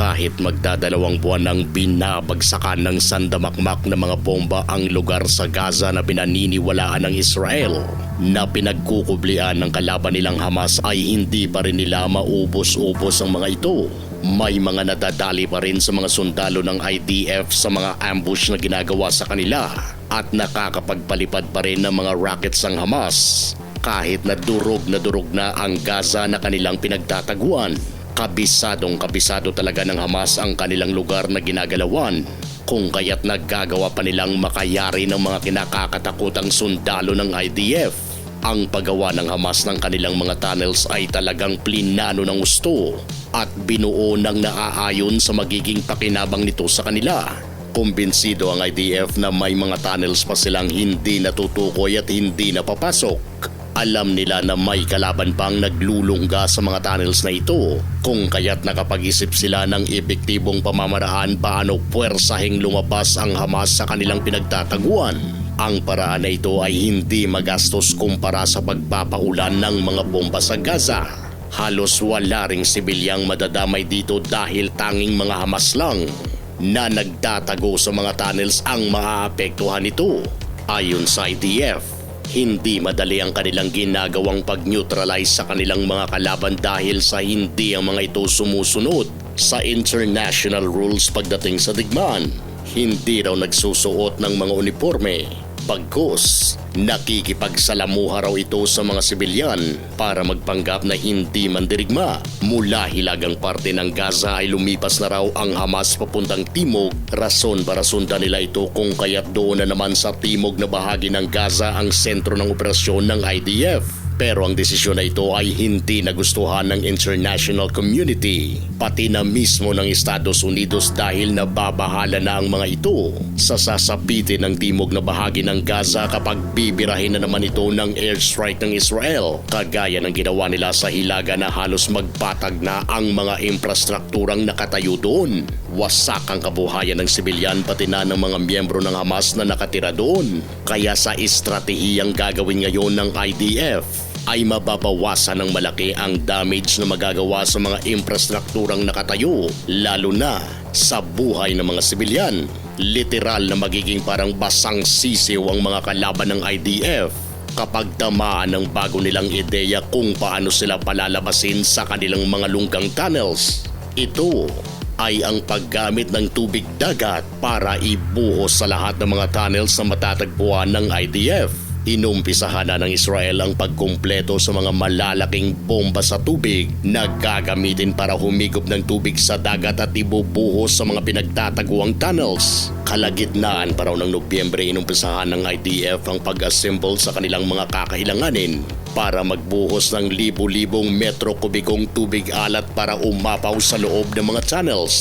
Kahit magdadalawang buwan nang binabagsakan ng sandamakmak na mga bomba ang lugar sa Gaza na pinaniniwalaan ng Israel na pinagkukublian ng kalaban nilang Hamas ay hindi pa rin nila maubos-ubos ang mga ito. May mga nadadali pa rin sa mga sundalo ng IDF sa mga ambush na ginagawa sa kanila at nakakapagpalipad pa rin ng mga rockets ang Hamas kahit na durog na durog na ang Gaza na kanilang pinagtataguan kabisadong kabisado talaga ng Hamas ang kanilang lugar na ginagalawan kung kaya't naggagawa pa nilang makayari ng mga kinakakatakutang sundalo ng IDF. Ang paggawa ng Hamas ng kanilang mga tunnels ay talagang plinano ng gusto at binuo ng naaayon sa magiging pakinabang nito sa kanila. Kumbinsido ang IDF na may mga tunnels pa silang hindi natutukoy at hindi napapasok. Alam nila na may kalaban pang naglulungga sa mga tunnels na ito kung kaya't nakapag-isip sila ng epektibong pamamaraan paano puwersahing lumabas ang Hamas sa kanilang pinagtataguan. Ang paraan na ito ay hindi magastos kumpara sa pagpapaulan ng mga bomba sa Gaza. Halos wala ring sibilyang madadamay dito dahil tanging mga Hamas lang na nagtatago sa mga tunnels ang maaapektuhan nito. Ayon sa IDF, hindi madali ang kanilang ginagawang pag-neutralize sa kanilang mga kalaban dahil sa hindi ang mga ito sumusunod sa international rules pagdating sa digmaan. Hindi raw nagsusuot ng mga uniforme. Pagkos, nakikipagsalamuha raw ito sa mga sibilyan para magpanggap na hindi mandirigma. Mula hilagang parte ng Gaza ay lumipas na raw ang Hamas papuntang timog. Rason para sundan nila ito kung kaya't doon na naman sa timog na bahagi ng Gaza ang sentro ng operasyon ng IDF. Pero ang desisyon na ito ay hindi nagustuhan ng international community, pati na mismo ng Estados Unidos dahil nababahala na ang mga ito sa sasapitin ng timog na bahagi ng Gaza kapag bibirahin na naman ito ng airstrike ng Israel, kagaya ng ginawa nila sa Hilaga na halos magpatag na ang mga infrastrukturang nakatayo doon. Wasak ang kabuhayan ng sibilyan pati na ng mga miyembro ng Hamas na nakatira doon. Kaya sa estratehiyang gagawin ngayon ng IDF, ay mababawasan ng malaki ang damage na magagawa sa mga infrastrukturang nakatayo, lalo na sa buhay ng mga sibilyan. Literal na magiging parang basang sisiw ang mga kalaban ng IDF kapag tamaan ng bago nilang ideya kung paano sila palalabasin sa kanilang mga lunggang tunnels. Ito ay ang paggamit ng tubig dagat para ibuhos sa lahat ng mga tunnels na matatagpuan ng IDF. Inumpisahan na ng Israel ang pagkumpleto sa mga malalaking bomba sa tubig na gagamitin para humigop ng tubig sa dagat at ibubuhos sa mga pinagtataguang tunnels. Kalagitnaan pa raw ng Nobyembre inumpisahan ng IDF ang pag-assemble sa kanilang mga kakailanganin para magbuhos ng libu-libong metro kubikong tubig alat para umapaw sa loob ng mga tunnels.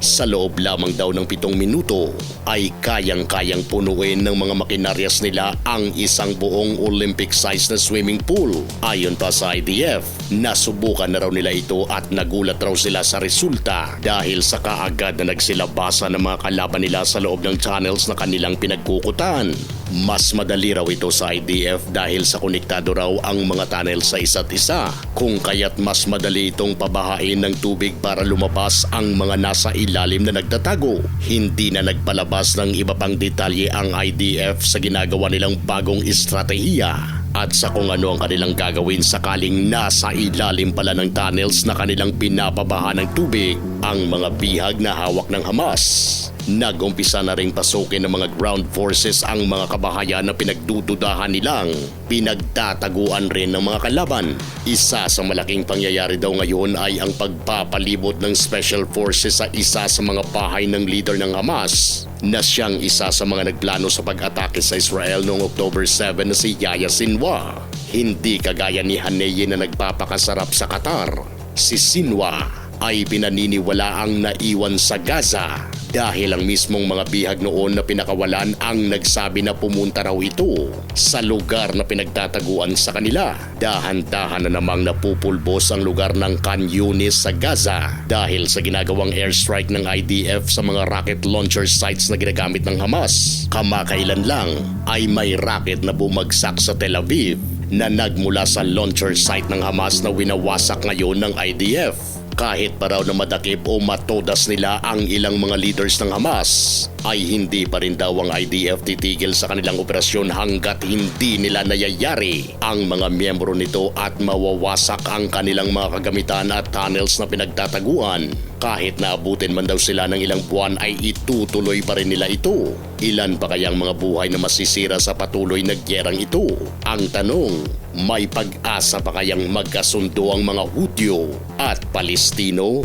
Sa loob lamang daw ng pitong minuto ay kayang-kayang punuin ng mga makinaryas nila ang isang buong Olympic-size na swimming pool. Ayon pa sa IDF, nasubukan na raw nila ito at nagulat raw sila sa resulta dahil sa kaagad na nagsilabasa ng mga kalaban nila sa loob ng tunnels na kanilang pinagkukutan. Mas madali raw ito sa IDF dahil sa konektado raw ang mga tunnel sa isa't isa kung kaya't mas madali itong pabahain ng tubig para lumabas ang mga nasa ilalim na nagtatago. Hindi na nagpalabas ng iba pang detalye ang IDF sa ginagawa nilang bagong estratehiya at sa kung ano ang kanilang gagawin sakaling nasa ilalim pala ng tunnels na kanilang pinapabaha ng tubig ang mga bihag na hawak ng Hamas. Nagumpisa na ring pasukin ng mga ground forces ang mga kabahayan na pinagdududahan nilang pinagtataguan rin ng mga kalaban. Isa sa malaking pangyayari daw ngayon ay ang pagpapalibot ng special forces sa isa sa mga bahay ng leader ng Hamas na siyang isa sa mga nagplano sa pag-atake sa Israel noong October 7 na si Yahya Sinwar. Hindi kagaya ni Haneye na nagpapakasarap sa Qatar. Si Sinwar ay pinaniniwala ang naiwan sa Gaza dahil ang mismong mga bihag noon na pinakawalan ang nagsabi na pumunta raw ito sa lugar na pinagtataguan sa kanila. Dahan-dahan na namang napupulbos ang lugar ng Khan Yunis sa Gaza dahil sa ginagawang airstrike ng IDF sa mga rocket launcher sites na ginagamit ng Hamas. Kamakailan lang ay may rocket na bumagsak sa Tel Aviv na nagmula sa launcher site ng Hamas na winawasak ngayon ng IDF. Kahit pa raw na madakip o matodas nila ang ilang mga leaders ng Hamas, ay hindi pa rin daw ang IDF titigil sa kanilang operasyon hanggat hindi nila nayayari ang mga miyembro nito at mawawasak ang kanilang mga kagamitan at tunnels na pinagtataguan. Kahit naabutin man daw sila ng ilang buwan ay itutuloy pa rin nila ito. Ilan pa kayang mga buhay na masisira sa patuloy na gyerang ito? Ang tanong, may pag-asa pa kayang magkasundo ang mga Hudyo at Palestino?